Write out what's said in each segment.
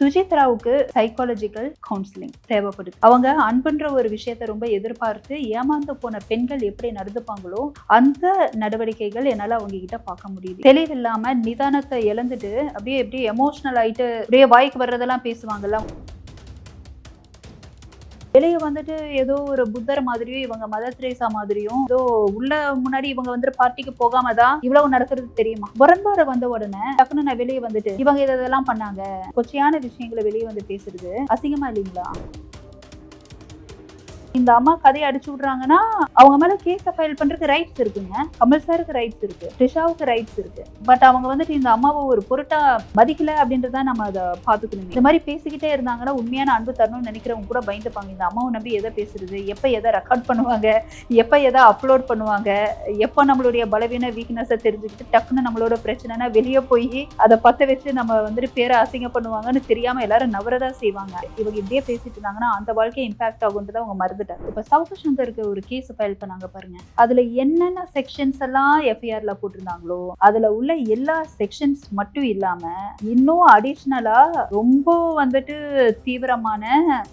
சுஜித்ராவுக்கு psychological counselling தேவைப்படுது. அவங்க அன்புன்ற ஒரு விஷயத்த ரொம்ப எதிர்பார்த்து ஏமாந்து போன பெண்கள் எப்படி நடந்துப்பாங்களோ அந்த நடவடிக்கைகள் என்னால அவங்க கிட்ட பார்க்க முடியுது. தெளிவில்லாம நிதானத்தை இழந்துட்டு அப்படியே எப்படி எமோஷனல் ஆயிட்டு அப்படியே வாய்க்கு வர்றதெல்லாம் பேசுவாங்கல்ல. வெளியே வந்துட்டு ஏதோ ஒரு புத்தர் மாதிரியும் இவங்க மதர் திரேசா மாதிரியும் ஏதோ உள்ள முன்னாடி இவங்க வந்து பார்ட்டிக்கு போகாம தான் இவ்வளவு நடக்கிறது தெரியுமா? முரண்பாடு வந்த உடனே டக்குன்னு நான் வெளியே வந்துட்டு இவங்க இதெல்லாம் பண்ணாங்க. கொச்சையான விஷயங்களை வெளியே வந்து பேசுறது. அசிங்கமா இல்லைங்களா? இந்த அம்மா கதையை அடிச்சு விடுறாங்கன்னா அவங்க மேல கேஸை ஃபைல் பண்றதுக்கு ரைட்ஸ் இருக்குங்க. கமல் சாருக்கு ரைட்ஸ் இருக்கு. த்ரிஷாவுக்கு ரைட்ஸ் இருக்கு. பட் அவங்க வந்துட்டு இந்த அம்மாவை ஒரு பொருட்டா மதிக்கல அப்படின்றத நம்ம அதை பாத்துக்கணும் இந்த மாதிரி பேசிக்கிட்டே இருந்தாங்கன்னா உண்மையான அன்பு தரணும்னு நினைக்கிறவங்க கூட பயந்துப்பாங்க. இந்த அம்மாவை நம்பி எதை பேசுறது? எப்ப எதை ரெக்கார்ட் பண்ணுவாங்க? எப்ப எதை அப்லோட் பண்ணுவாங்க? எப்ப நம்மளுடைய பலவீன வீக்னஸை தெரிஞ்சுக்கிட்டு டக்குன்னு நம்மளோட பிரச்சனைனா வெளியே போய் அதை பத்த வச்சு நம்ம வந்துட்டு பேரை அசிங்கம் பண்ணுவாங்கன்னு தெரியாம எல்லாரும் நவரதான் செய்வாங்க. இவங்க இப்படியே பேசிட்டு இருந்தாங்கன்னா அந்த வாழ்க்கை இம்பாக்ட் ஆகுன்றதை அவங்க மறந்துட்டாங்க இப்ப சவுக்கு சங்கருக்கு ஒரு கேஸ் ஃபைல் பண்ணாங்க பாருங்க. அதுல என்னென்ன செக்ஷன்ஸ் எல்லாம் எஃப்ஐஆர்ல போட்டிருந்தாங்களோ அதுல உள்ள எல்லா செக்ஷன்ஸ் மட்டும் இல்லாம இன்னும் அடிஷ்னலா ரொம்ப வந்துட்டு தீவிரமான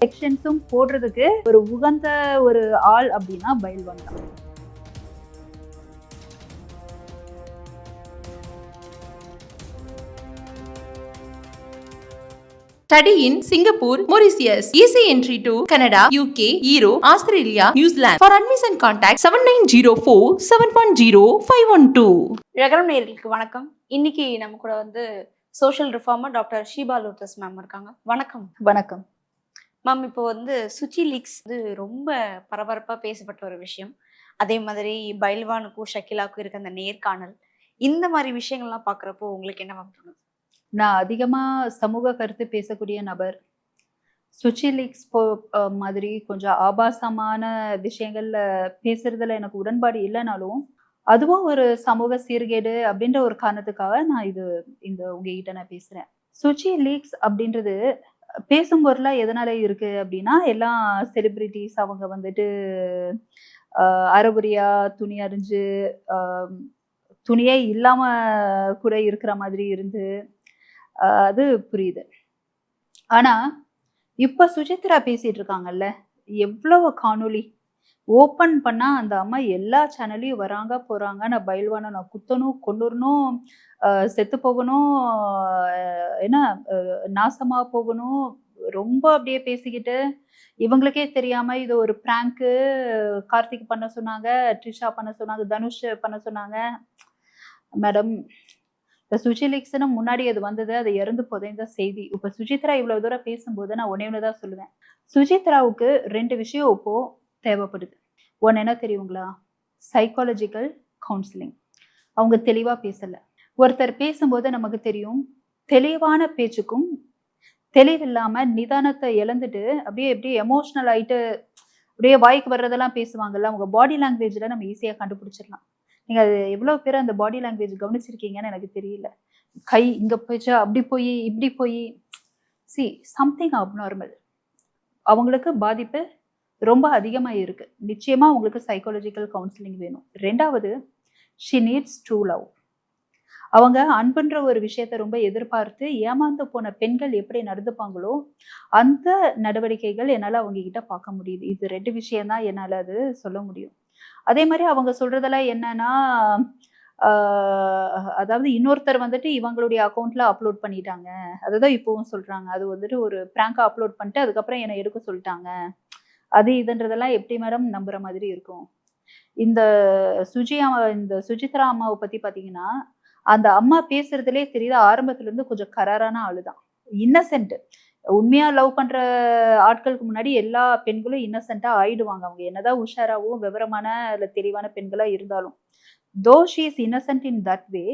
செக்ஷன்ஸும் போடுறதுக்கு ஒரு உகந்த ஒரு ஆள் அப்படின்னா பயில்வான் தான் Study in Singapore, Mauritius. Easy entry to Canada, UK, Europe, Australia, New Zealand. For admission contact 7904 710 512. ரகரம் நேயர்களுக்கு வணக்கம் இன்னைக்கு நம்ம கூட வந்து social reformer doctor Sheeba Lotus ma'am இருக்காங்க வணக்கம் வணக்கம் மேம் இப்போ வந்து சுச்சி லீக்ஸ் வந்து ரொம்ப பரபரப்பாக பேசப்பட்ட ஒரு விஷயம் அதே மாதிரி பைல்வானுக்கும் ஷக்கிலாவுக்கும் இருக்க அந்த நேர்காணல் இந்த மாதிரி விஷயங்கள்லாம் பார்க்குறப்போ உங்களுக்கு என்ன மேம் தோணுது நான் அதிகமாக சமூக கருத்து பேசக்கூடிய நபர் சுச்சி லீக்ஸ் போ மாதிரி கொஞ்சம் ஆபாசமான விஷயங்கள்ல பேசுறதுல எனக்கு உடன்பாடு இல்லைனாலும் அதுவும் ஒரு சமூக சீர்கேடு அப்படின்ற ஒரு காரணத்துக்காக நான் இது இந்த உங்ககிட்ட நான் பேசுறேன். சுச்சி லீக்ஸ் அப்படின்றது பேசும் பொருளாக எதனால இருக்கு அப்படின்னா எல்லாம் செலிபிரிட்டிஸ் அவங்க வந்துட்டு அரபுரியா துணி அறிஞ்சு துணியே இல்லாம கூட இருக்கிற மாதிரி இருந்து அது புரியுது. ஆனா இப்ப சுஜித்ரா பேசிட்டு இருக்காங்கல்ல எவ்வளவு காணொளி. ஓப்பன் பண்ணா அந்த அம்மா எல்லா சேனல்லையும் வராங்க போறாங்க நான் பயில்வான நான் குத்தணும் கொண்டுறணும் செத்து போகணும் என்ன நாசமாக நாசமா போகணும் ரொம்ப அப்படியே பேசிக்கிட்டு இவங்களுக்கே தெரியாம இது ஒரு பிராங்கு கார்த்திக் பண்ண சொன்னாங்க ட்ரிஷா பண்ண சொன்னாங்க தனுஷ் பண்ண சொன்னாங்க. மேடம் இந்த சுஜிலிக்ஸ்னு முன்னாடி அது வந்தது அது இறந்து புதைந்த செய்தி. இப்ப சுஜித்ரா இவ்வளவு தூரம் பேசும்போது நான் ஒன்னே தான் சொல்லுவேன். சுஜித்ராவுக்கு ரெண்டு விஷயம் இப்போ தேவைப்படுது. ஒன்னு என்ன தெரியுங்களா? சைக்காலஜிக்கல் கவுன்சிலிங் அவங்க தெளிவா பேசல. ஒருத்தர் பேசும்போது நமக்கு தெரியும் தெளிவான பேச்சுக்கும் தெளிவில்லாம நிதானத்தை இழந்துட்டு அப்படியே அப்படியே எமோஷனல் ஆயிட்டு அப்படியே வாய்க்கு வர்றதெல்லாம் பேசுவாங்கல்ல அவங்க பாடி லாங்குவேஜ்ல நம்ம ஈஸியா கண்டுபிடிச்சிடலாம். நீங்க அது எவ்வளவு பேர் அந்த பாடி லாங்குவேஜ் கவனிச்சிருக்கீங்கன்னு எனக்கு தெரியல. கை இங்க போயிச்சா அப்படி போய் இப்படி போய். சி சம்திங் அப்நார்மல் அவங்களுக்கு பாதிப்பு ரொம்ப அதிகமாக இருக்கு. நிச்சயமா உங்களுக்கு சைக்காலஜிக்கல் கவுன்சிலிங் வேணும். ரெண்டாவது ஷி நீட்ஸ் ட்ரூ லவ் அவங்க அன்புன்ற ஒரு விஷயத்த ரொம்ப எதிர்பார்த்து ஏமாந்து போன பெண்கள் எப்படி நடந்துப்பாங்களோ அந்த நடவடிக்கைகள் என்னால் அவங்க கிட்ட பார்க்க முடியுது. இது ரெண்டு விஷயம்தான் என்னால் அது சொல்ல முடியும். அதே மாதிரி அவங்க சொல்றதெல்லாம் என்னன்னா அதாவது இன்னொருத்தர் வந்துட்டு இவங்களுடைய அக்கௌண்ட்ல அப்லோட் பண்ணிட்டாங்க. அதுதான் இப்பவும் சொல்றாங்க. அது வந்துட்டு ஒரு பிராங்கா அப்லோட் பண்ணிட்டு அதுக்கப்புறம் என்னை எடுக்க சொல்லிட்டாங்க. அது இதுன்றதெல்லாம் எப்படி மேடம் நம்புற மாதிரி இருக்கும்? இந்த சுஜி அம்மா இந்த சுஜித்ரா அம்மாவை பத்தி பாத்தீங்கன்னா அந்த அம்மா பேசுறதுலே தெரியுது ஆரம்பத்துல இருந்து கொஞ்சம் கராரான ஆளுதான். இன்னசென்ட் உண்மையா லவ் பண்ற ஆட்களுக்கு முன்னாடி எல்லா பெண்களும் இன்னசென்ட்டா ஆயிடுவாங்க. அவங்க என்னதான் உஷாராவும் விவரமான இல்ல தெளிவான பெண்களா இருந்தாலும் though she is innocent in that way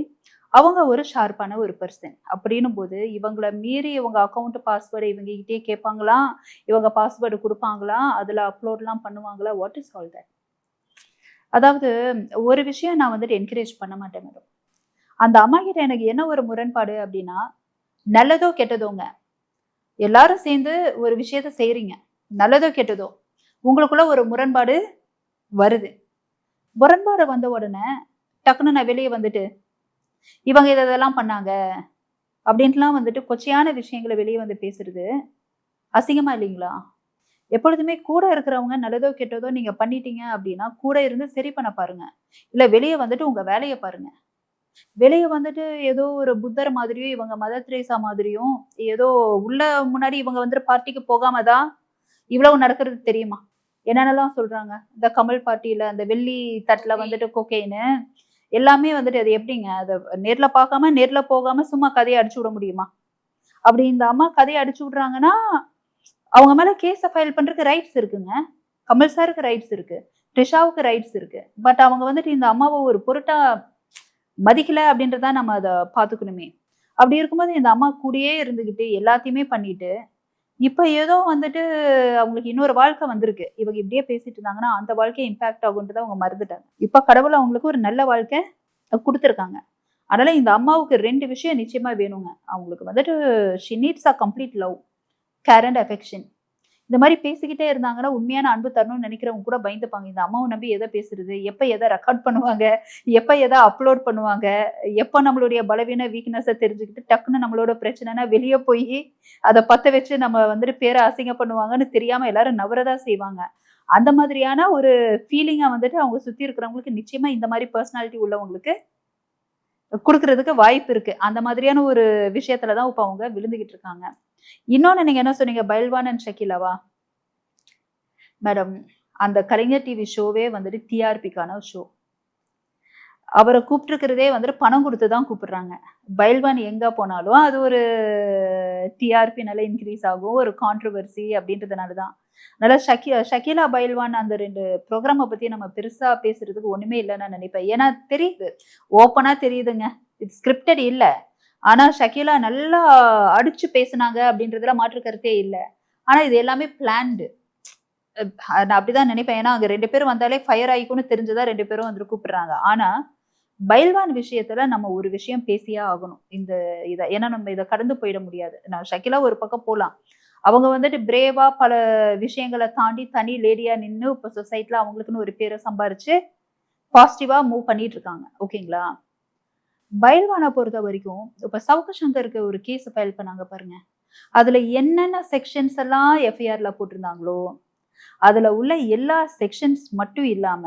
அவங்க ஒரு ஷார்ப்பான ஒரு பர்சன் அப்படின்னும் போது இவங்கள மீறி இவங்க அக்கௌண்ட் பாஸ்வேர்டு இவங்க கிட்டே கேட்பாங்களா? இவங்க பாஸ்வேர்டு கொடுப்பாங்களா? அதில் அப்லோட்லாம் பண்ணுவாங்களா? வாட் இஸ் ஆல் தட் அதாவது ஒரு விஷயம் நான் வந்துட்டு என்கரேஜ் பண்ண மாட்டேன் மேடம். அந்த அம்மா கிட்ட எனக்கு என்ன ஒரு முரண்பாடு அப்படின்னா நல்லதோ கெட்டதோங்க. எல்லாரும் சேர்ந்து ஒரு விஷயத்த செய்கிறீங்க நல்லதோ கெட்டதோ. உங்களுக்குள்ள ஒரு முரண்பாடு வருது. முரண்பாடு வந்த உடனே டக்குன்னு நான் வெளியே வந்துட்டு இவங்க இதெல்லாம் பண்ணாங்க. அப்படின்ட்டுலாம் வந்துட்டு கொச்சையான விஷயங்களை வெளியே வந்து பேசுறது. அசிங்கமா இல்லைங்களா? எப்பொழுதுமே கூட இருக்கிறவங்க நல்லதோ கெட்டதோ நீங்க பண்ணிட்டீங்க அப்படின்னா கூட இருந்து சரி பண்ண பாருங்க. இல்ல வெளியே வந்துட்டு உங்க வேலையை பாருங்க. வெளியே வந்துட்டு ஏதோ ஒரு புத்தர் மாதிரியும் இவங்க மதர் திரேசா மாதிரியும் ஏதோ உள்ள முன்னாடி இவங்க வந்துட்டு பார்ட்டிக்கு போகாம தான் இவ்வளவு நடக்கிறது தெரியுமா? என்னென்னலாம் சொல்றாங்க? இந்த கமல் பார்ட்டியில அந்த வெள்ளி தட்டுல வந்துட்டு கொக்கைன்னு எல்லாமே வந்துட்டு அது எப்படிங்க? அதை நேர்ல பார்க்காம நேர்ல போகாம சும்மா கதையை அடிச்சு விட முடியுமா? அப்படி இந்த அம்மா கதையை அடிச்சு விடுறாங்கன்னா அவங்க மேல கேஸை ஃபைல் பண்றதுக்கு ரைட்ஸ் இருக்குங்க. கமல் சாருக்கு ரைட்ஸ் இருக்கு. ட்ரிஷாவுக்கு ரைட்ஸ் இருக்கு. பட் அவங்க வந்துட்டு இந்த அம்மாவை ஒரு பொருட்டா மதிக்கல அப்படின்றத நம்ம அதை பார்த்துக்கணுமே அப்படி இருக்கும்போது இந்த அம்மா கூடயே இருந்துக்கிட்டு எல்லாத்தையுமே பண்ணிட்டு இப்போ ஏதோ வந்துட்டு அவங்களுக்கு இன்னொரு வாழ்க்கை வந்திருக்கு. இவங்க இப்படியே பேசிட்டு இருந்தாங்கன்னா அந்த வாழ்க்கையை இம்பாக்ட் ஆகுன்றத அவங்க மறந்துட்டாங்க. இப்போ கடவுள் அவங்களுக்கு ஒரு நல்ல வாழ்க்கை கொடுத்துருக்காங்க. அதனால இந்த அம்மாவுக்கு ரெண்டு விஷயம் நிச்சயமா வேணுங்க. அவங்களுக்கு வந்துட்டு she needs a complete love care and affection இந்த மாதிரி பேசிக்கிட்டே இருந்தாங்கன்னா உண்மையான அன்பு தரணும்னு நினைக்கிறவங்க கூட பயந்துப்பாங்க. இந்த அம்மாவை நம்பி எதை பேசுறது? எப்போ எதை ரெக்கார்ட் பண்ணுவாங்க? எப்போ எதை அப்லோட் பண்ணுவாங்க? எப்போ நம்மளுடைய பலவீன வீக்னஸை தெரிஞ்சுக்கிட்டு டக்குன்னு நம்மளோட பிரச்சனைனா வெளியே போய் அதை பற்ற வச்சு நம்ம வந்துட்டு பேரை அசிங்க பண்ணுவாங்கன்னு தெரியாமல் எல்லாரும் நவரதா செய்வாங்க. அந்த மாதிரியான ஒரு ஃபீலிங்கை வந்துட்டு அவங்க சுற்றி இருக்கிறவங்களுக்கு நிச்சயமாக இந்த மாதிரி பர்சனாலிட்டி உள்ளவங்களுக்கு கொடுக்கறதுக்கு வாய்ப்பு இருக்குது அந்த மாதிரியான ஒரு விஷயத்துலதான் இப்போ அவங்க விழுந்துக்கிட்டு இருக்காங்க. இன்னொன்னு நீங்கள் என்ன சொன்னீங்க? பைல்வான் அண்ட் ஷக்கிலாவா மேடம் அந்த கலைஞர் டிவி ஷோவே வந்துட்டு டிஆர்பிக்கான ஷோ அவரை கூப்பிட்டுருக்கிறதே வந்துட்டு பணம் கொடுத்து தான் கூப்பிடுறாங்க. பைல்வான் எங்கே போனாலும் அது ஒரு டிஆர்பி இன்க்ரீஸ் ஆகும். ஒரு கான்ட்ரவர்சி அப்படின்றதுனால தான். அதனால ஷக்கி ஷக்கீலா பைல்வான் அந்த ரெண்டு ப்ரோக்ராமை பற்றி நம்ம பெருசாக பேசுறதுக்கு ஒன்றுமே இல்லைன்னு நினைப்பேன். ஏன்னா தெரியுது. ஓப்பனாக தெரியுதுங்க. இது ஸ்கிரிப்டட் இல்லை. ஆனா ஷக்கீலா நல்லா அடிச்சு பேசினாங்க அப்படின்றதுல மாற்று கருத்தே இல்லை. ஆனா இது எல்லாமே பிளான்டு நான் அப்படிதான் நினைப்பேன். ஏன்னா அங்க ரெண்டு பேரும் வந்தாலே ஃபயர் ஆகிக்கும்னு தெரிஞ்சதா ரெண்டு பேரும் வந்து கூப்பிடுறாங்க. ஆனா பைல்வான் விஷயத்துல நம்ம ஒரு விஷயம் பேசியே ஆகணும். இந்த இதை ஏன்னா நம்ம இதை கடந்து போயிட முடியாது. நான் ஷக்கிலா ஒரு பக்கம் போகலாம் அவங்க வந்துட்டு பிரேவா பல விஷயங்களை தாண்டி தனி லேடியா நின்று இப்போ சொசைட்டில அவங்களுக்குன்னு ஒரு பேரை சம்பாரிச்சு பாசிட்டிவா மூவ் பண்ணிட்டு இருக்காங்க. ஓகேங்களா பைல்வானை பொறுத்த வரைக்கும் இப்போ சவுக்க சங்கருக்கு ஒரு கேஸ் ஃபைல் பண்ணாங்க பாருங்க. அதுல என்னென்ன செக்ஷன்ஸ் எல்லாம் எஃப்ஐஆர்ல போட்டிருந்தாங்களோ அதுல உள்ள எல்லா செக்ஷன்ஸ் மட்டும் இல்லாம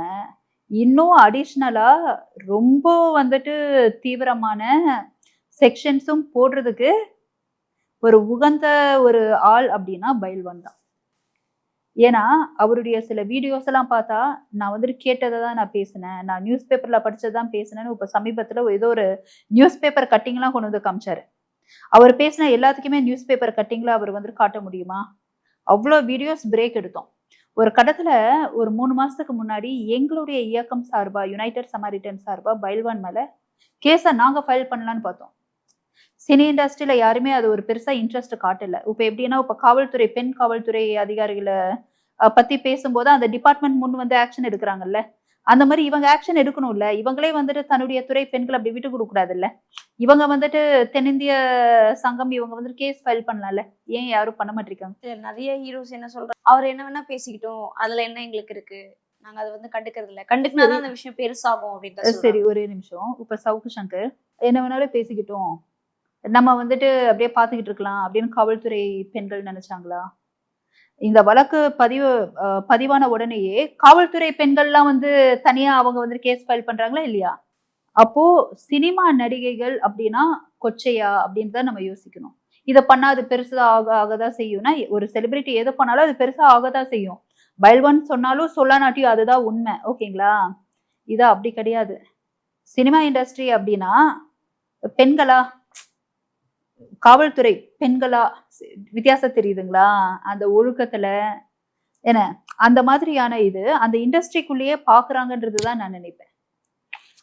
இன்னும் அடிஷ்னலா ரொம்ப வந்துட்டு தீவிரமான செக்ஷன்ஸும் போடுறதுக்கு ஒரு உகந்த ஒரு ஆள் அப்படின்னா பைல்வான் தான். ஏன்னா அவருடைய சில வீடியோஸ் எல்லாம் பார்த்தா நான் வந்துட்டு கேட்டதை தான் நான் பேசினேன். நான் நியூஸ் பேப்பர்ல படிச்சதான் பேசினேன்னு இப்ப சமீபத்துல ஏதோ ஒரு நியூஸ் பேப்பர் கட்டிங்லாம் கொண்டு வந்து காமிச்சாரு. அவர் பேசின எல்லாத்துக்குமே நியூஸ் பேப்பர் கட்டிங்ல அவர் வந்துட்டு காட்ட முடியுமா? அவ்வளோ வீடியோஸ் பிரேக் எடுத்தோம். ஒரு கடத்துல ஒரு மூணு மாசத்துக்கு முன்னாடி எங்களுடைய இயக்கம் சார்பா யுனைடெட் சமாரிட்டன் சார்பா பைல்வான் மேல கேஸை நாங்க ஃபைல் பண்ணலான்னு பார்த்தோம். சினி இண்டஸ்ட்ரியில யாருமே அது ஒரு பெருசா இன்ட்ரெஸ்ட் காட்டல. இப்ப எப்படின்னா இப்ப காவல்துறை பெண் காவல்துறை அதிகாரிகளை பத்தி பேசும்போது அந்த டிபார்ட்மெண்ட் முன் வந்து ஆக்ஷன் எடுக்கிறாங்கல்ல. அந்த மாதிரி இவங்க ஆக்ஷன் எடுக்கணும்ல. இவங்களே வந்துட்டு தன்னுடைய துறை பெண்களை அப்படி விட்டு கொடுக்க கூடாதுல்ல. இவங்க வந்துட்டு தென்னிந்திய சங்கம் இவங்க வந்துட்டு கேஸ் ஃபைல் பண்ணலாம்ல. ஏன் யாரும் பண்ண மாட்டிருக்காங்க நிறைய ஹீரோஸ் என்ன சொல்றாங்க? அவர் என்ன வேணா பேசிக்கிட்டோம். அதுல என்ன எங்களுக்கு இருக்கு? நாங்க அதை வந்து கண்டுக்கிறது இல்ல. கண்டுக்கினாதான் அந்த விஷயம் பெருசாகும் அப்படின்னு சரி ஒரே நிமிஷம். இப்ப சவுக்கு சங்கர் என்ன வேணாலும் பேசிக்கிட்டோம். நம்ம வந்துட்டு அப்படியே பார்த்துக்கிட்டு இருக்கலாம் அப்படின்னு காவல்துறை பெண்கள் நினைச்சாங்களா? இந்த வழக்கு பதிவு பதிவான உடனேயே காவல்துறை பெண்கள்லாம் வந்து தனியா அவங்க வந்து கேஸ் ஃபைல் பண்றாங்களா இல்லையா? அப்போ சினிமா நடிகைகள் அப்படின்னா கொச்சையா அப்படின்னு தான் நம்ம யோசிக்கணும். இதை பண்ணா அது பெருசா ஆக ஆகதான் செய்யும்னா ஒரு செலிபிரிட்டி எதை பண்ணாலும் அது பெருசா ஆகதான் செய்யும். பைல்வான் சொன்னாலும் சொல்லானாட்டியும் அதுதான் உண்மை ஓகேங்களா? இது அப்படி கிடையாது. சினிமா இண்டஸ்ட்ரி அப்படின்னா பெண்களா? காவல்துறை பெண்களா வித்தியாசம் தெரியுதுங்களா? அந்த ஒழுக்கத்துல. என்ன? அந்த மாதிரியான இது அந்த இண்டஸ்ட்ரிக்குள்ளேயே பாக்குறாங்கன்றது தான் நான் நினைப்பேன்.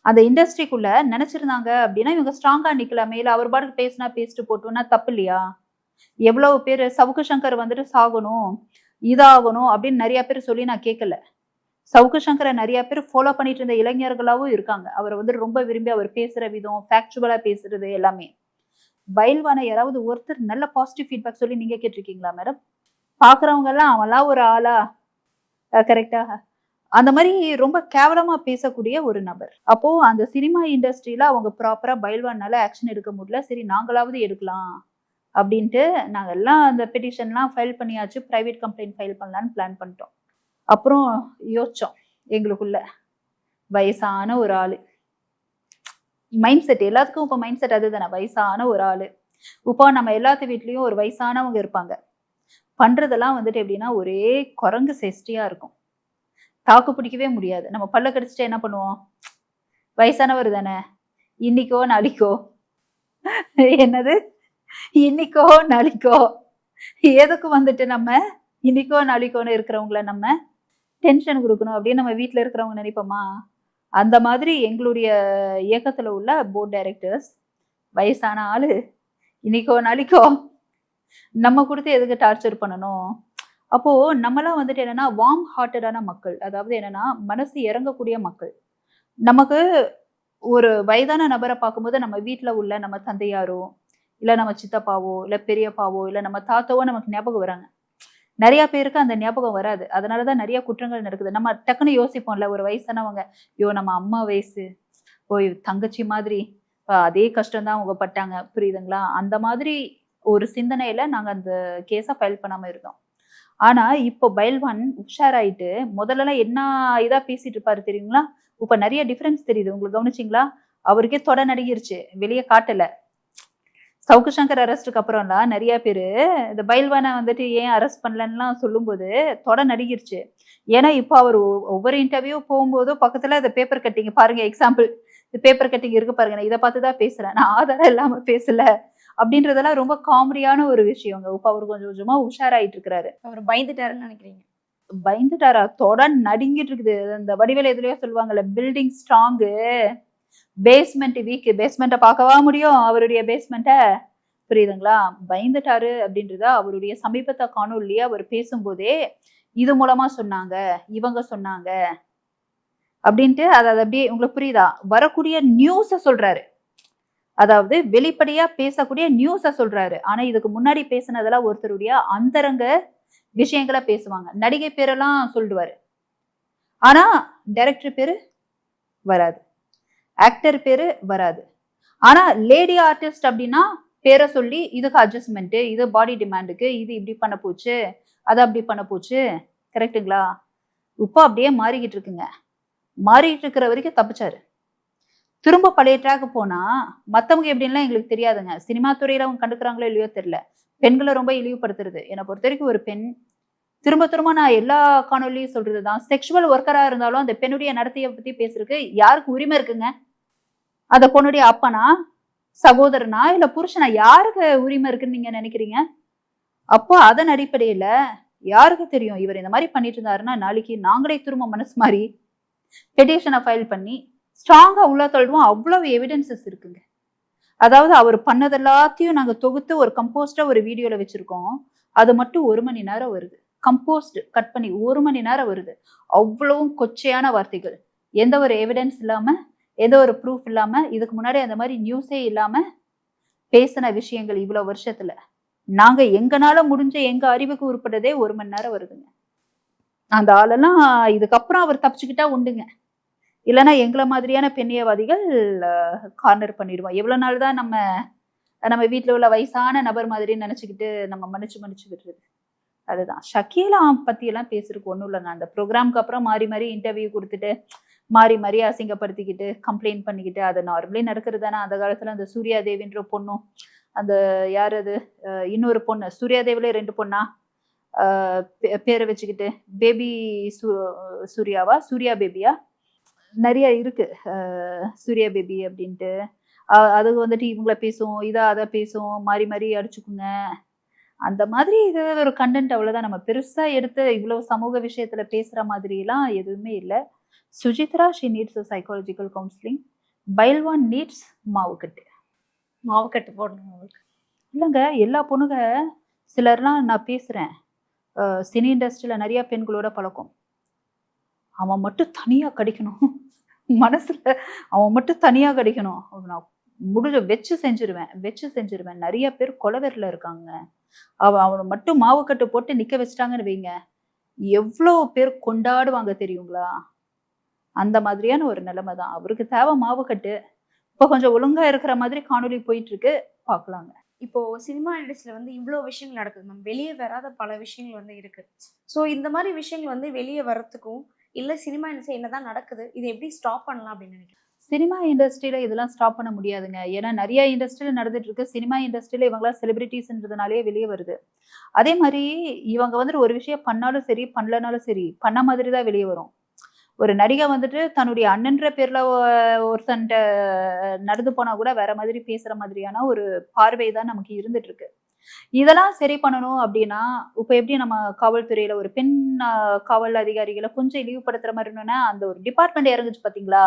அந்த இண்டஸ்ட்ரிக்குள்ள நினைச்சிருந்தாங்க அப்படின்னா இவங்க ஸ்ட்ராங்கா நிக்கலாமே இல்ல அவர் பாட்டுக்கு பேசினா பேசிட்டு போட்டோம்னா தப்பு இல்லையா? எவ்வளவு பேர் சவுக்கு சங்கர் வந்துட்டு சாகணும் இதாகணும் அப்படின்னு நிறைய பேர் சொல்லி நான் கேட்கல சவுக்கு சங்கரை நிறைய பேர் ஃபாலோ பண்ணிட்டு இருந்த இளைஞர்களாவும் இருக்காங்க. அவரை வந்து ரொம்ப விரும்பி அவர் பேசுற விதம் ஃபேக்சுவலா பேசுறது எல்லாமே. பயில்வான யாராவது ஒருத்தர் நல்ல பாசிட்டிவ் ஃபீட்பேக் சொல்லி நீங்க கேட்டிருக்கீங்களா மேடம் பாக்குறவங்க எல்லாம் அவன்லாம் ஒரு ஆளா? கரெக்டா அந்த மாதிரி ரொம்ப கேவலமா பேசக்கூடிய ஒரு நபர். அப்போ அந்த சினிமா இண்டஸ்ட்ரியில அவங்க ப்ராப்பரா பயில்வானால ஆக்ஷன் எடுக்க முடியல. சரி நாங்களாவது எடுக்கலாம் அப்படின்ட்டு நாங்கள் எல்லாம் அந்த பெட்டிஷன்லாம் ஃபைல் பண்ணியாச்சு. ப்ரைவேட் கம்ப்ளைண்ட் ஃபைல் பண்ணலான்னு பிளான் பண்ணிட்டோம். அப்புறம் யோசித்தோம் எங்களுக்குள்ள. வயசான ஒரு ஆள். மைண்ட் செட் எல்லாத்துக்கும் இப்போ மைண்ட் செட் அதுதானே வயசான ஒரு ஆளு. இப்போ நம்ம எல்லாத்து வீட்லயும் ஒரு வயசானவங்க இருப்பாங்க. பண்றதெல்லாம் வந்துட்டு எப்படின்னா ஒரே குரங்கு செஸ்டியாக இருக்கும். தாக்கு பிடிக்கவே முடியாது. நம்ம பல்ல கடிச்சிட்டு என்ன பண்ணுவோம்? வயசானவர் தானே. இன்னைக்கோ நாளைக்கோ? என்னது? இன்னைக்கோ நாளைக்கோ? எதுக்கு வந்துட்டு நம்ம இன்னைக்கோ நாளைக்கோன்னு இருக்கிறவங்கள நம்ம டென்ஷன் கொடுக்கணும் அப்படின்னு நம்ம வீட்டில் இருக்கிறவங்க நினைப்போமா? அந்த மாதிரி எங்களுடைய இயக்கத்தில் உள்ள போர்ட் டைரக்டர்ஸ் வயசான ஆள் இன்னைக்கோ நாளைக்கோ நம்ம கொடுத்து எதுக்கு டார்ச்சர் பண்ணணும்? அப்போது நம்மளாம் வந்துட்டு என்னன்னா வார்ம் ஹார்ட்டடான மக்கள். அதாவது என்னன்னா மனசு இறங்கக்கூடிய மக்கள். நமக்கு ஒரு வயதான நபரை பார்க்கும்போது நம்ம வீட்டில் உள்ள நம்ம தந்தையாரோ இல்லை நம்ம சித்தப்பாவோ இல்லை பெரியப்பாவோ இல்லை நம்ம தாத்தாவோ நமக்கு ஞாபகம் வராங்க. நிறைய பேருக்கு அந்த ஞாபகம் வராது. அதனாலதான் நிறைய குற்றங்கள் நடக்குது. நம்ம டக்குன்னு யோசிப்போம்ல ஒரு வயசானவங்க ஐயோ நம்ம அம்மா வயசு. ஓய் தங்கச்சி மாதிரி. அதே கஷ்டம் தான் அவங்க பட்டாங்க. புரியுதுங்களா? அந்த மாதிரி ஒரு சிந்தனையில நாங்க அந்த கேஸை ஃபைல் பண்ணாம இருந்தோம். ஆனா இப்போ பைல்வான் உஷாராயிட்டு முதல்லலாம் என்ன இதா பேசிட்டு இருப்பாரு தெரியுங்களா? இப்ப நிறைய டிஃபரன்ஸ் தெரியுது. உங்களுக்கு கவனிச்சிங்களா? அவருக்கே தொட நடுங்கிருச்சு. வெளியே காட்டல. சவுக்கு சங்கர் அரெஸ்ட்டுக்கு அப்புறம்லாம் நிறைய பேரு இந்த பைல்வானை வந்துட்டு ஏன் அரெஸ்ட் பண்ணலன்னுலாம் சொல்லும்போது தொட நடுங்கிருச்சு. ஏன்னா இப்போ அவர் ஒவ்வொரு இன்டர்வியூ போகும்போதும் பக்கத்துல இந்த பேப்பர் கட்டிங் பாருங்க எக்ஸாம்பிள் இந்த பேப்பர் கட்டிங் இருக்கு பாருங்க நான் இதை பார்த்து தான் பேசுறேன். நான் ஆதாரம் இல்லாம பேசல. அப்படின்றதெல்லாம் ரொம்ப காமெடியான ஒரு விஷயங்க. இப்போ அவர் கொஞ்சம் கொஞ்சமா உஷாராயிட்டு இருக்கிறாரு அவர் பயந்துட்டாருன்னு நினைக்கிறீங்க? பயந்துட்டாரா? தொட நடுங்கிட்டு இருக்குது. அந்த வடிவேல எதுலயோ சொல்லுவாங்கல்ல பில்டிங் ஸ்ட்ராங்கு பேஸ்மெண்ட் வீக் பேஸ்மெண்ட்டை பார்க்கவா முடியும்? அவருடைய பேஸ்மெண்ட்டை புரியுதுங்களா? பயந்துட்டாரு அப்படின்றத அவருடைய சமீபத்த காணொலியே அவர் பேசும்போதே இது மூலமா சொன்னாங்க இவங்க சொன்னாங்க அப்படின்ட்டு அது அப்படியே உங்களுக்கு புரியுதா? வரக்கூடிய நியூஸ சொல்றாரு. அதாவது வெளிப்படையா பேசக்கூடிய நியூஸ சொல்றாரு. ஆனா இதுக்கு முன்னாடி பேசினதெல்லாம் ஒருத்தருடைய அந்தரங்க விஷயங்களை பேசுவாங்க. நடிகை பேரெல்லாம் சொல்லுவாரு. ஆனா டைரக்டர் பேரு வராது. ஆக்டர் பேரு வராது. ஆனா லேடி ஆர்டிஸ்ட் அப்படின்னா பேரை சொல்லி இதுக்கு அட்ஜஸ்ட்மெண்ட் இது பாடி டிமாண்டுக்கு இது இப்படி பண்ண போச்சு அதை அப்படி பண்ண போச்சு கரெக்ட்டுங்களா இப்போ அப்படியே மாறிக்கிட்டு இருக்குங்க. மாறிக்கிட்டு இருக்கிற வரைக்கும் தப்பிச்சாரு. திரும்ப பழைய ட்ராக் போனா மத்தவங்க எப்படின்லாம் எங்களுக்கு தெரியாதுங்க. சினிமா துறையில அவங்க கண்டுக்கிறாங்களோ இல்லையோ தெரியல. பெண்களை ரொம்ப இழிவுபடுத்துறது. என்னை பொறுத்த வரைக்கும் ஒரு பெண் திரும்ப திரும்ப நான் எல்லா காணொலியும் சொல்றது தான் செக்ஷுவல் ஒர்க்கரா இருந்தாலும் அந்த பெண்ணுடைய நடத்தையை பத்தி பேசுறதுக்கு யாருக்கு உரிமை இருக்குங்க? அந்த பொண்ணுடைய அப்பனா சகோதரனா இல்ல புருஷனா யாருக்கு உரிமை இருக்குன்னு நீங்க நினைக்கிறீங்க? அப்போ அதன் அடிப்படையில யாருக்கு தெரியும்? இவர் இந்த மாதிரி பண்ணிட்டு இருந்தாருன்னா நாளைக்கு நாங்களே திரும்ப மனசு மாதிரி பெட்டிஷனை ஃபைல் பண்ணி ஸ்ட்ராங்கா உள்ள தள்ளுவோம். அவ்வளவு எவிடன்சஸ் இருக்குங்க. அதாவது அவர் பண்ணது எல்லாத்தையும் நாங்க தொகுத்து ஒரு கம்போஸ்டா ஒரு வீடியோல வச்சிருக்கோம். அது மட்டும் ஒரு மணி நேரம் வருது. கம்போஸ்ட் கட் பண்ணி ஒரு மணி நேரம் வருது. அவ்வளவும் கொச்சையான வார்த்தைகள். எந்த ஒரு எவிடன்ஸ் இல்லாம ஏதோ ஒரு ப்ரூஃப் இல்லாமல் இதுக்கு முன்னாடி அந்த மாதிரி நியூஸே இல்லாமல் பேசின விஷயங்கள் இவ்வளோ வருஷத்துல. நாங்கள் எங்கனால முடிஞ்ச எங்கள் அறிவுக்கு உட்பட்டதே ஒரு மணி நேரம் வருதுங்க. அந்த ஆளெல்லாம் இதுக்கப்புறம் அவர் தப்பிச்சுக்கிட்டா உண்டுங்க. இல்லைன்னா எங்களை மாதிரியான பெண்ணியவாதிகள் கார்னர் பண்ணிடுவோம் எவ்வளோ நாள் தான் நம்ம நம்ம வீட்டில் உள்ள வயசான நபர் மாதிரி நினச்சிக்கிட்டு நம்ம மன்னிச்சு மன்னிச்சு விடுறது. அதுதான். ஷக்கீலா பற்றியெல்லாம் எல்லாம் பேசுறதுக்கு ஒன்றும் இல்லைங்க. அந்த ப்ரோக்ராம்க்கு அப்புறம் மாறி மாறி இன்டர்வியூ கொடுத்துட்டு மாறி மாறி அசிங்கப்படுத்திக்கிட்டு கம்ப்ளைண்ட் பண்ணிக்கிட்டு அது நார்மலி நடக்கிறது தானே அந்த காலத்துல அந்த சூர்யா தேவின்ற பொண்ணும் அந்த யார் அது? இன்னொரு பொண்ணு சூர்யா தேவிலே ரெண்டு பொண்ணா? பே- பேரை வச்சுக்கிட்டு பேபி சூ சூர்யாவா? சூர்யா பேபியா நிறைய இருக்கு. சூர்யா பேபி அப்படின்ட்டு. அது வந்துட்டு இவங்கள பேசும் இதா அதை பேசும் மாறி மாறி அடிச்சுக்குங்க. அந்த மாதிரி இது ஒரு கண்டென்ட் அவ்வளோதான் நம்ம பெருசாக எடுத்து இவ்வளவு சமூக விஷயத்துல பேசுற மாதிரிலாம் எதுவுமே இல்லை. Sujitra she needs psychological counselling Bayilvan needs மாவுக்கட்டு. மாவு கட்டு போடணும் அவங்களுக்கு இல்லைங்க எல்லா பொண்ணுங்க சிலர்லாம் நான் பேசுறேன். அஹ் சினி இண்டஸ்ட்ரியில நிறைய பெண்களோட பழக்கம். அவன் மட்டும் தனியா கடிக்கணும். மனசுல அவன் மட்டும் தனியா கடிக்கணும். நான் முடிஞ்ச வச்சு செஞ்சிருவேன் வச்சு செஞ்சிருவேன். நிறைய பேர் கொலவெறில இருக்காங்க. அவ அவனை மட்டும் மாவு கட்டு போட்டு நிக்க வச்சிட்டாங்கன்னு வைங்க. எவ்வளோ பேர் கொண்டாடுவாங்க தெரியுங்களா? அந்த மாதிரியான ஒரு நிலைமை தான். அவருக்கு தேவை மாவுக்கட்டு இப்போ கொஞ்சம் ஒழுங்கா இருக்கிற மாதிரி காணொளி போயிட்டு இருக்கு பார்க்கலாங்க இப்போ சினிமா இண்டஸ்ட்ரியில வந்து இவ்வளோ விஷயங்கள் நடக்குது மேம். வெளியே வராத பல விஷயங்கள் வந்து இருக்கு. ஸோ இந்த மாதிரி விஷயங்கள் வந்து வெளியே வரத்துக்கும் இல்ல சினிமா இண்டஸ்ட்ரி என்னதான் நடக்குது இதை எப்படி ஸ்டாப் பண்ணலாம் அப்படின்னு நினைக்கிறேன் சினிமா இண்டஸ்ட்ரியில இதெல்லாம் ஸ்டாப் பண்ண முடியாதுங்க. ஏன்னா நிறைய இண்டஸ்ட்ரியில நடந்துட்டு இருக்கு. சினிமா இண்டஸ்ட்ரியில இவங்களாம் செலிபிரிட்டிஸ்ன்றதுனாலே வெளியே வருது. அதே மாதிரி இவங்க வந்துட்டு ஒரு விஷயம் பண்ணாலும் சரி பண்ணலனாலும் சரி பண்ண மாதிரி தான் வெளியே வரும். ஒரு நடிகை வந்துட்டு தன்னுடைய அண்ணன்ற பேர்ல ஒருத்தன்ட்ட நடந்து போனா கூட வேற மாதிரி பேசுற மாதிரியான ஒரு பார்வை தான் நமக்கு இருந்துட்டு இருக்கு இதெல்லாம் சரி பண்ணணும் அப்படின்னா இப்ப எப்படி நம்ம காவல்துறையில ஒரு பெண் காவல் அதிகாரிகளை கொஞ்சம் இழிவுபடுத்துற மாதிரி இருந்தோம்னா அந்த ஒரு டிபார்ட்மெண்ட் இறங்குச்சு பாத்தீங்களா?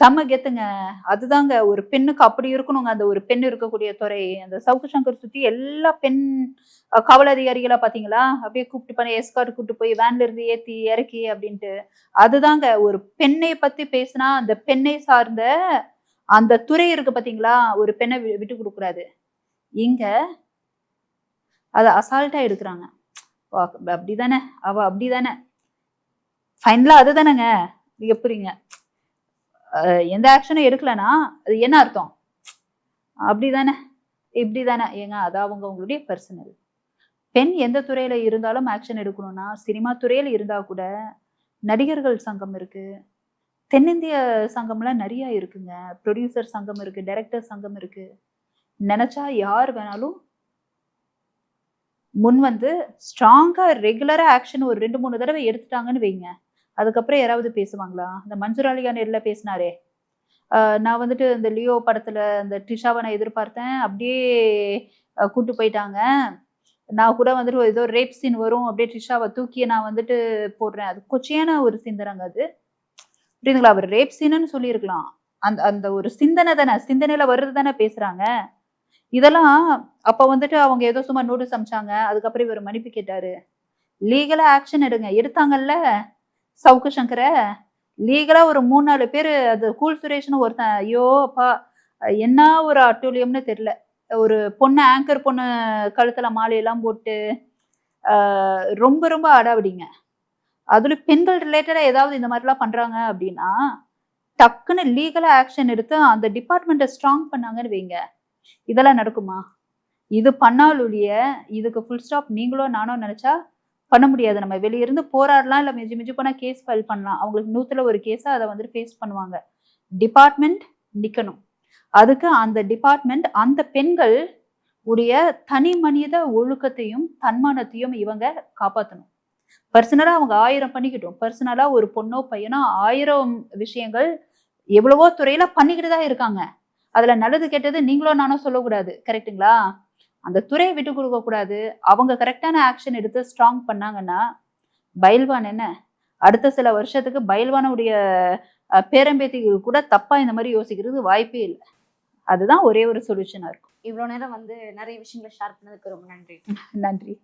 செம்ம கெத்துங்க. அதுதாங்க ஒரு பெண்ணுக்கு அப்படி இருக்கணுங்க. அந்த ஒரு பெண் இருக்கக்கூடிய துறை. அந்த சவுக்கு சங்கர் சுத்தி எல்லா பெண் காவல் அதிகாரிகளா பாத்தீங்களா? அப்படியே கூப்பிட்டு பண்ணி எஸ்கார்ட் கூப்பிட்டு போய் வேன்ல இருந்து ஏத்தி இறக்கி அப்படின்ட்டு. அதுதாங்க ஒரு பெண்ணை பத்தி பேசினா அந்த பெண்ணை சார்ந்த அந்த துறை இருக்கு பாத்தீங்களா? ஒரு பெண்ணை வி- விட்டு கொடுக்க கூடாது இங்க அதை அசால்ட்டா எடுக்கிறாங்க. வா, அப்படிதானே? அவ அப்படிதானே? ஃபைனலா அதுதானேங்க. நீங்க புரியுங்க. எந்த ஆக்ஷனும் எடுக்கலைன்னா அது என்ன அர்த்தம்? அப்படிதானே? இப்படிதானே? ஏங்க அது அவங்க உங்களுடைய பர்சனல் பெண் எந்த துறையில இருந்தாலும் ஆக்ஷன் எடுக்கணும்னா சினிமா துறையில இருந்தா கூட நடிகர்கள் சங்கம் இருக்கு. தென்னிந்திய சங்கம்லாம் நிறைய இருக்குங்க. ப்ரொடியூசர் சங்கம் இருக்கு டைரக்டர் சங்கம் இருக்கு. நினைச்சா யார் வேணாலும் முன் வந்து ஸ்ட்ராங்கா ரெகுலரா ஆக்ஷன் ஒரு ரெண்டு மூணு தடவை எடுத்துட்டாங்கன்னு வைங்க. அதுக்கப்புறம் யாராவது பேசுவாங்களா? இந்த மஞ்சுராலிகா நேரில் பேசினாரே. நான் வந்துட்டு இந்த லியோ படத்தில் இந்த ட்ரிஷாவை நான் எதிர்பார்த்தேன். அப்படியே கூட்டு போயிட்டாங்க. நான் கூட வந்துட்டு ஏதோ ரேப் சீன் வரும். அப்படியே ட்ரிஷாவை தூக்கி நான் வந்துட்டு போடுறேன். அது கொச்சையான ஒரு சிந்தனைங்க அது? புரியுதுங்களா? அவர் ரேப் சீனுன்னு சொல்லியிருக்கலாம். அந்த அந்த ஒரு சிந்தனை தானே? சிந்தனையில் வர்றது தானே பேசுகிறாங்க இதெல்லாம் அப்போ வந்துட்டு அவங்க ஏதோ சும்மா நோட்டீஸ் அமிச்சாங்க அதுக்கப்புறம் இவர் மன்னிப்பு கேட்டாரு. லீகலாக ஆக்ஷன் எடுங்க. எடுத்தாங்கல்ல? சவுக்கு சங்கரை லீகலாக ஒரு மூணு நாலு பேர் அது கூல் சுரேஷ்னு ஒருத்தன் ஐயோ அப்பா என்ன ஒரு அட்டூழியம்னு தெரில ஒரு பொண்ணு ஆங்கர் பொண்ணு கழுத்தில் மாலையெல்லாம் போட்டு ரொம்ப ரொம்ப அடாவிடிங்க அதில் பெண்கள் ரிலேட்டடாக ஏதாவது இந்த மாதிரிலாம் பண்ணுறாங்க அப்படின்னா டக்குன்னு லீகலாக ஆக்ஷன் எடுத்து அந்த டிபார்ட்மெண்ட்டை ஸ்ட்ராங் பண்ணாங்கன்னு வைங்க. இதெல்லாம் நடக்குமா? இது பண்ணாலுடைய இதுக்கு ஃபுல் ஸ்டாப் நீங்களோ நானோ நினச்சா பண்ண முடியாது. நம்ம வெளியிருந்து போராடலாம் இல்லை மிஞ்சி மிஞ்சி போனால் கேஸ் ஃபைல் பண்ணலாம். அவங்களுக்கு நூற்றில் ஒரு கேஸை அதை வந்துட்டு ஃபேஸ் பண்ணுவாங்க. டிபார்ட்மெண்ட் நிற்கணும் அதுக்கு அந்த டிபார்ட்மெண்ட் அந்த பெண்கள் உடைய தனி மனித ஒழுக்கத்தையும் தன்மானத்தையும் இவங்க காப்பாற்றணும் பர்சனலாக அவங்க ஆயிரம் பண்ணிக்கிட்டோம். பர்சனலாக ஒரு பொண்ணோ பையனோ ஆயிரம் விஷயங்கள் எவ்வளவோ துறையில் பண்ணிக்கிட்டு தான் இருக்காங்க. அதில் நல்லது கெட்டது நீங்களோ நானோ சொல்லக்கூடாது. கரெக்ட்டுங்களா அந்த துறையை விட்டு கொடுக்க கூடாது. அவங்க கரெக்டான ஆக்ஷன் எடுத்து ஸ்ட்ராங் பண்ணாங்கன்னா பயில்வான் என்ன? அடுத்த சில வருஷத்துக்கு பயில்வானுடைய பேரம்பேத்திகள் கூட தப்பா இந்த மாதிரி யோசிக்கிறது வாய்ப்பே இல்லை. அதுதான் ஒரே ஒரு சொல்யூஷனா இருக்கும். இவ்வளோ நேரம் வந்து நிறைய விஷயங்களை ஷேர் பண்ணதுக்கு ரொம்ப நன்றி. நன்றி.